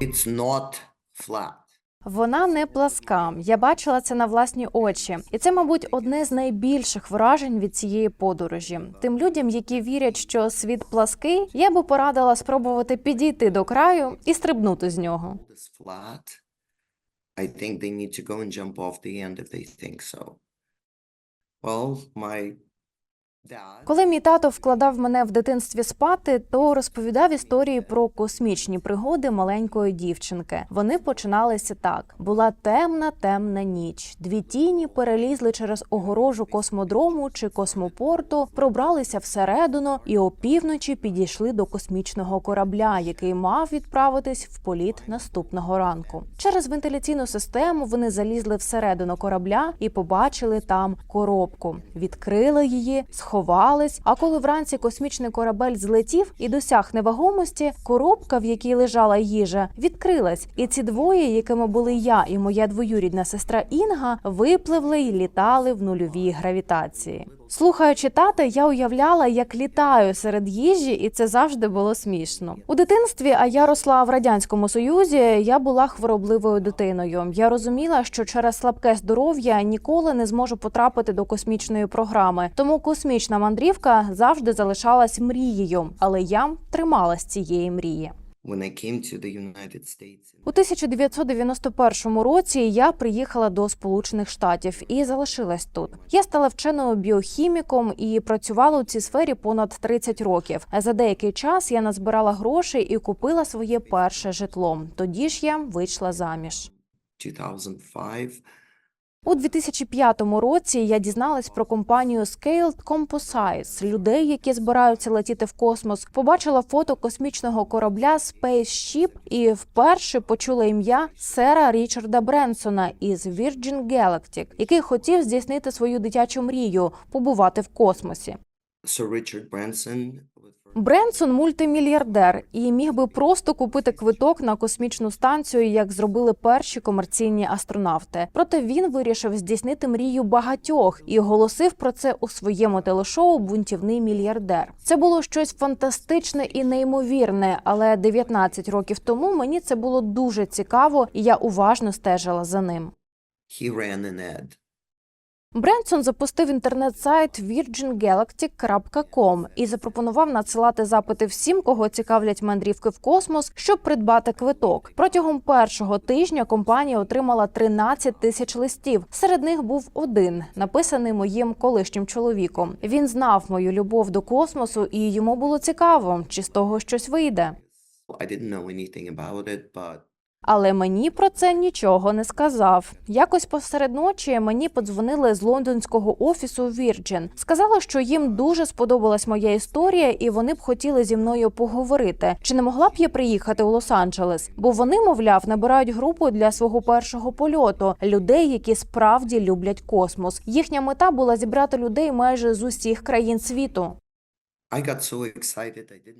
It's not flat. Вона не пласка. Я бачила це на власні очі, і це, мабуть, одне з найбільших вражень від цієї подорожі. Тим людям, які вірять, що світ плаский, я би порадила спробувати підійти до краю і стрибнути з нього. I think they need to go and jump off the end if they think so. Well, my. Коли мій тато вкладав мене в дитинстві спати, то розповідав історії про космічні пригоди маленької дівчинки. Вони починалися так: була темна, темна ніч. Дві тіні перелізли через огорожу космодрому чи космопорту, пробралися всередину і опівночі підійшли до космічного корабля, який мав відправитись в політ наступного ранку. Через вентиляційну систему вони залізли всередину корабля і побачили там коробку. Відкрили її, сховались. А коли вранці космічний корабель злетів і досяг невагомості, коробка, в якій лежала їжа, відкрилась. І ці двоє, якими були я і моя двоюрідна сестра Інга, випливли й літали в нульовій гравітації. Слухаючи тата, я уявляла, як літаю серед їжі, і це завжди було смішно. У дитинстві, а я росла в радянському союзі. Я була хворобливою дитиною. Я розуміла, що через слабке здоров'я ніколи не зможу потрапити до космічної програми. Тому космічна мандрівка завжди залишалась мрією, але я трималась цієї мрії. When I came to the United States, У 1991 році я приїхала до Сполучених Штатів і залишилась тут. Я стала вченою біохіміком і працювала у цій сфері понад 30 років. За деякий час я назбирала грошей і купила своє перше житло. Тоді ж я вийшла заміж. 2005, У 2005 році я дізналась про компанію Scaled Composites, людей, які збираються летіти в космос. Побачила фото космічного корабля Spaceship і вперше почула ім'я сера Річарда Бренсона із Virgin Galactic, який хотів здійснити свою дитячу мрію побувати в космосі. Sir Richard Branson. Бренсон мультимільярдер і міг би просто купити квиток на космічну станцію, як зробили перші комерційні астронавти. Проте він вирішив здійснити мрію багатьох і оголосив про це у своєму телешоу Бунтівний мільярдер. Це було щось фантастичне і неймовірне, але 19 років тому мені це було дуже цікаво, і я уважно стежила за ним. He ran an ad. Бренсон запустив інтернет-сайт virgingalactic.com і запропонував надсилати запити всім, кого цікавлять мандрівки в космос, щоб придбати квиток. Протягом першого тижня компанія отримала 13 тисяч листів. Серед них був один, написаний моїм колишнім чоловіком. Він знав мою любов до космосу, і йому було цікаво, чи з того щось вийде. I didn't know anything about it, but Але мені про це нічого не сказав. Якось посеред ночі мені подзвонили з лондонського офісу Virgin. Сказали, що їм дуже сподобалась моя історія, і вони б хотіли зі мною поговорити. Чи не могла б я приїхати у Лос-Анджелес? Бо вони, мовляв, набирають групу для свого першого польоту людей, які справді люблять космос. Їхня мета була зібрати людей майже з усіх країн світу.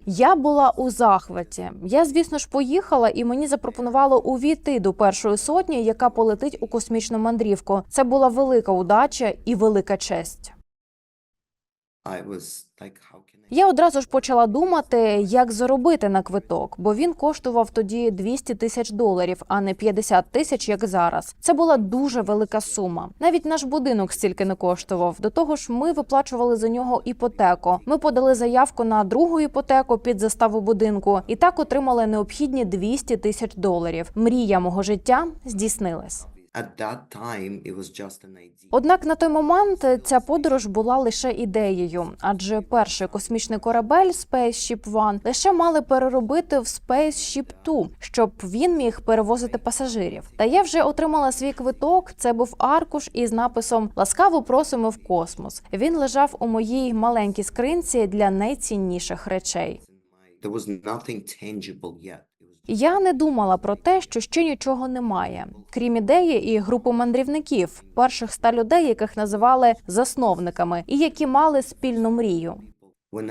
Я була у захваті. Я, звісно ж, поїхала, і мені запропонувало увійти до першої сотні, яка полетить у космічну мандрівку. Це була велика удача і велика честь. I was like, how? Я одразу ж почала думати, як заробити на квиток, бо він коштував тоді 200 тисяч доларів, а не 50 тисяч, як зараз. Це була дуже велика сума. Навіть наш будинок стільки не коштував. До того ж, ми виплачували за нього іпотеку. Ми подали заявку на другу іпотеку під заставу будинку і так отримали необхідні 200 тисяч доларів. Мрія мого життя здійснилась. Однак на той момент ця подорож була лише ідеєю, адже перший космічний корабель Spaceship One лише мали переробити в Spaceship Two, щоб він міг перевозити пасажирів. Та я вже отримала свій квиток. Це був аркуш із написом Ласкаво просимо в космос. Він лежав у моїй маленькій скринці для найцінніших речей. There was nothing tangible yet. Я не думала про те, що ще нічого немає, крім ідеї і групи мандрівників, перших ста людей, яких називали засновниками, і які мали спільну мрію. Oh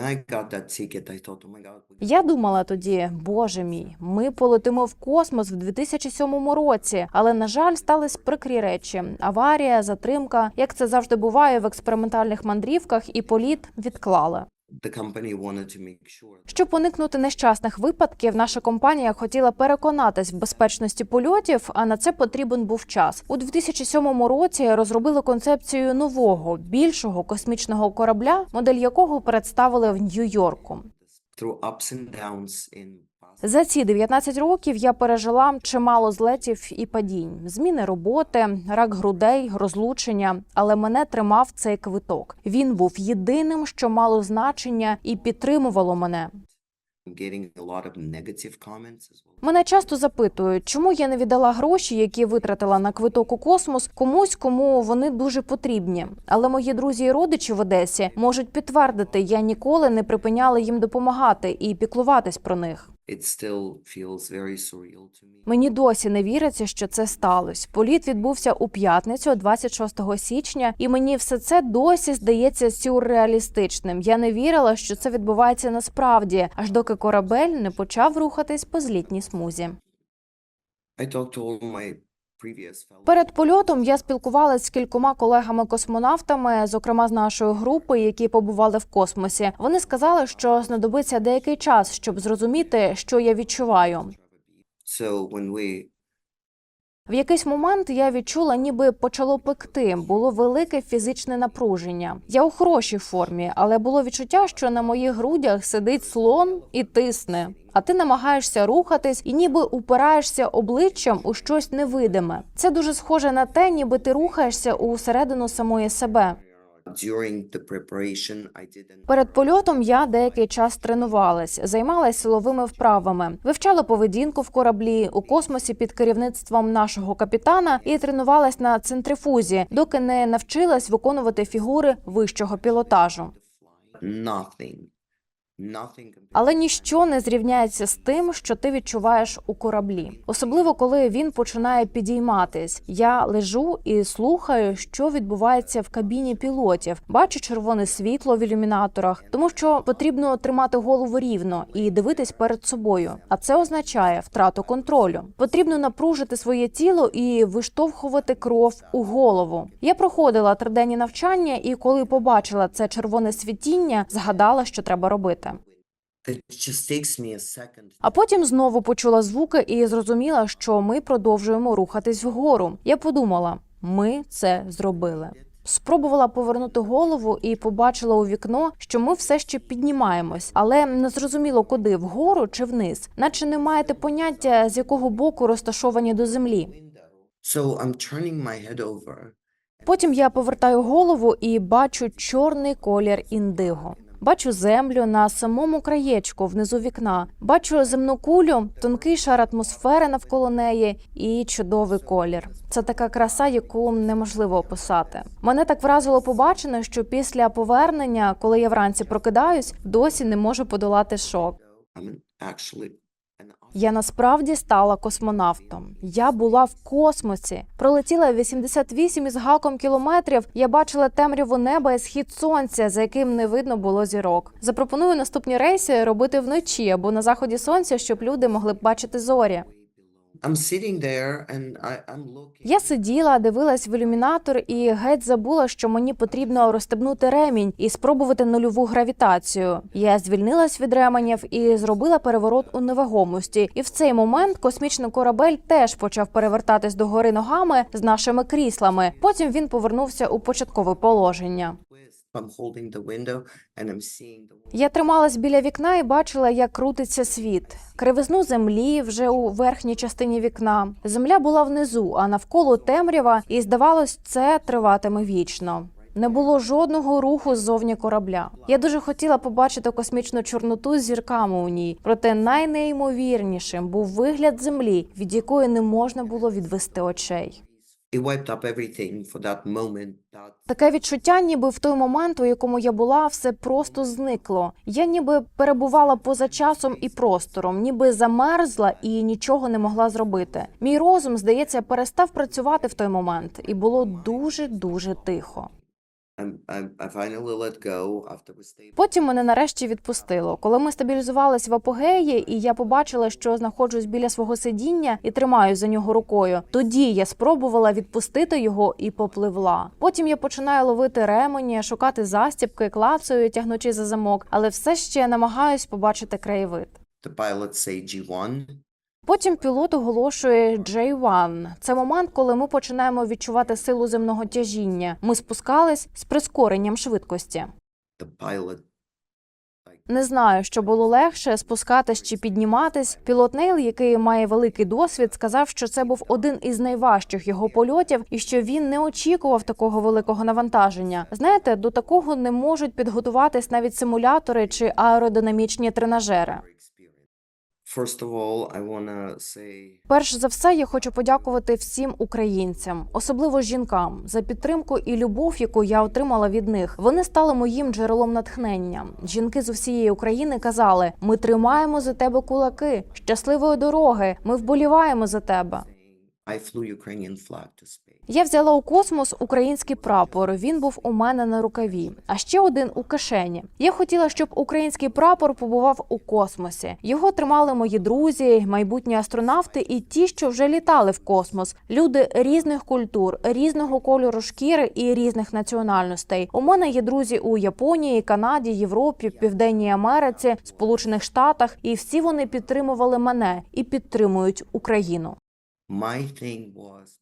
Я думала тоді, боже мій, ми полетимо в космос в 2007 році, але на жаль, стались прикрі речі: аварія, затримка, як це завжди буває в експериментальних мандрівках, і політ відклали. Щоб уникнути нещасних випадків, наша компанія хотіла переконатись в безпечності польотів, а на це потрібен був час. У 2007 році розробили концепцію нового більшого космічного корабля, модель якого представили в Нью-Йорку. За ці 19 років я пережила чимало злетів і падінь, зміни роботи, рак грудей, розлучення. Але мене тримав цей квиток. Він був єдиним, що мало значення і підтримувало мене. Мене часто запитують, чому я не віддала гроші, які витратила на квиток у космос, комусь, кому вони дуже потрібні. Але мої друзі і родичі в Одесі можуть підтвердити, я ніколи не припиняла їм допомагати і піклуватись про них. Мені досі не віриться, що це сталося. Політ відбувся у п'ятницю, 26 січня, і мені все це досі здається сюрреалістичним. Я не вірила, що це відбувається насправді, аж доки корабель не почав рухатись по злітній смузі. I talked to all my Перед польотом я спілкувалася з кількома колегами-космонавтами, зокрема з нашої групи, які побували в космосі. Вони сказали, що знадобиться деякий час, щоб зрозуміти, що я відчуваю. So when we В якийсь момент я відчула, ніби почало пекти. Було велике фізичне напруження. Я у хорошій формі, але було відчуття, що на моїх грудях сидить слон і тисне. А ти намагаєшся рухатись і ніби упираєшся обличчям у щось невидиме. Це дуже схоже на те, ніби ти рухаєшся у середину самої себе. Перед польотом я деякий час тренувалась, займалась силовими вправами, вивчала поведінку в кораблі у космосі під керівництвом нашого капітана і тренувалась на центрифузі, доки не навчилась виконувати фігури вищого пілотажу. nothing Але ніщо не зрівняється з тим, що ти відчуваєш у кораблі, особливо коли він починає підійматись. Я лежу і слухаю, що відбувається в кабіні пілотів. Бачу червоне світло в ілюмінаторах, тому що потрібно тримати голову рівно і дивитись перед собою. А це означає втрату контролю. Потрібно напружити своє тіло і виштовхувати кров у голову. Я проходила триденні навчання, і коли побачила це червоне світіння, згадала, що треба робити. А потім знову почула звуки і зрозуміла, що ми продовжуємо рухатись вгору. Я подумала, ми це зробили. Спробувала повернути голову і побачила у вікно, що ми все ще піднімаємось, але не зрозуміло, куди вгору чи вниз, наче не маєте поняття, з якого боку розташовані до землі. so I'm turning my head over Потім я повертаю голову і бачу чорний колір індиго. Бачу землю на самому краєчку внизу вікна. Бачу земну кулю, тонкий шар атмосфери навколо неї і чудовий колір. Це така краса, яку неможливо описати. Мене так вразило побачене, що після повернення, коли я вранці прокидаюсь, досі не можу подолати шок. Я насправді стала космонавтом. Я була в космосі. Пролетіла 88 із гаком кілометрів. Я бачила темряву неба і схід сонця, за яким не видно було зірок. Запропоную наступні рейси робити вночі або на заході сонця, щоб люди могли б бачити зорі. Я сиділа, дивилась в ілюмінатор і геть забула, що мені потрібно розстебнути ремінь і спробувати нульову гравітацію. Я звільнилась від ременів і зробила переворот у невагомості. І в цей момент космічний корабель теж почав перевертатись догори ногами з нашими кріслами. Потім він повернувся у початкове положення. I'm holding. Я трималась біля вікна і бачила, як крутиться світ. Кривизну землі вже у верхній частині вікна. Земля була внизу, а навколо темрява, і здавалось, це триватиме вічно. Не було жодного руху ззовні корабля. Я дуже хотіла побачити космічну чорноту з зірками у ній, проте найнеймовірнішим був вигляд землі, від якої не можна було відвести очей. Таке відчуття, ніби в той момент, у якому я була, все просто зникло. Я ніби перебувала поза часом і простором, ніби замерзла і нічого не могла зробити. Мій розум, здається, перестав працювати в той момент, і було дуже дуже тихо. Потім мене нарешті відпустило. Коли ми стабілізувались в апогеї, і я побачила, що знаходжусь біля свого сидіння і тримаю за нього рукою. Тоді я спробувала відпустити його і попливла. Потім я починаю ловити ремені, шукати застібки, клацаю, тягнучи за замок, але все ще намагаюсь побачити краєвид. The pilot say G1. Потім пілот оголошує J1. Це момент, коли ми починаємо відчувати силу земного тяжіння. Ми спускались з прискоренням швидкості. Не знаю, що було легше спускатись чи підніматись. Пілот Нейл, який має великий досвід, сказав, що це був один із найважчих його польотів, і що він не очікував такого великого навантаження. Знаєте, до такого не можуть підготуватись навіть симулятори чи аеродинамічні тренажери. First of all, I wanna say Перш за все, я хочу подякувати всім українцям, особливо жінкам, за підтримку і любов, яку я отримала від них. Вони стали моїм джерелом натхнення. Жінки з усієї України казали: ми тримаємо за тебе кулаки, щасливої дороги. Ми вболіваємо за тебе. I flew Ukrainian flag to space. Я взяла у космос український прапор. Він був у мене на рукаві, а ще один у кишені. Я хотіла, щоб український прапор побував у космосі. Його тримали мої друзі, майбутні астронавти і ті, що вже літали в космос. Люди різних культур, різного кольору шкіри і різних національностей. У мене є друзі у Японії, Канаді, Європі, Південній Америці, Сполучених Штатах, і всі вони підтримували мене і підтримують Україну.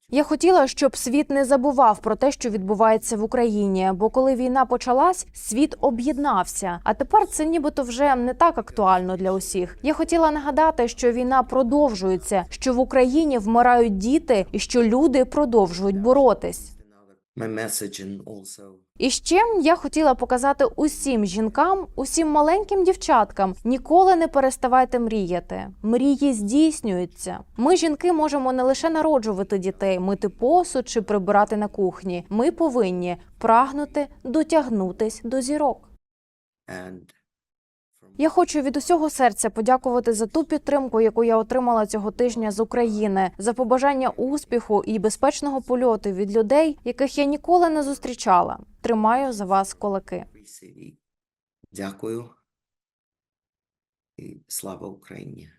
Я хотіла, щоб світ не забував про те, що відбувається в Україні. Бо коли війна почалась, світ об'єднався. А тепер це нібито вже не так актуально для усіх. Я хотіла нагадати, що війна продовжується, що в Україні вмирають діти, і що люди продовжують боротись. my message and also І ще я хотіла показати усім жінкам, усім маленьким дівчаткам: ніколи не переставайте мріяти. Мрії здійснюються. Ми, жінки, можемо не лише народжувати дітей, мити посуд чи прибирати на кухні. Ми повинні прагнути дотягнутись до зірок. and я хочу від усього серця подякувати за ту підтримку, яку я отримала цього тижня з України, за побажання успіху і безпечного польоту від людей, яких я ніколи не зустрічала. Тримаю за вас кулаки. Дякую і слава Україні.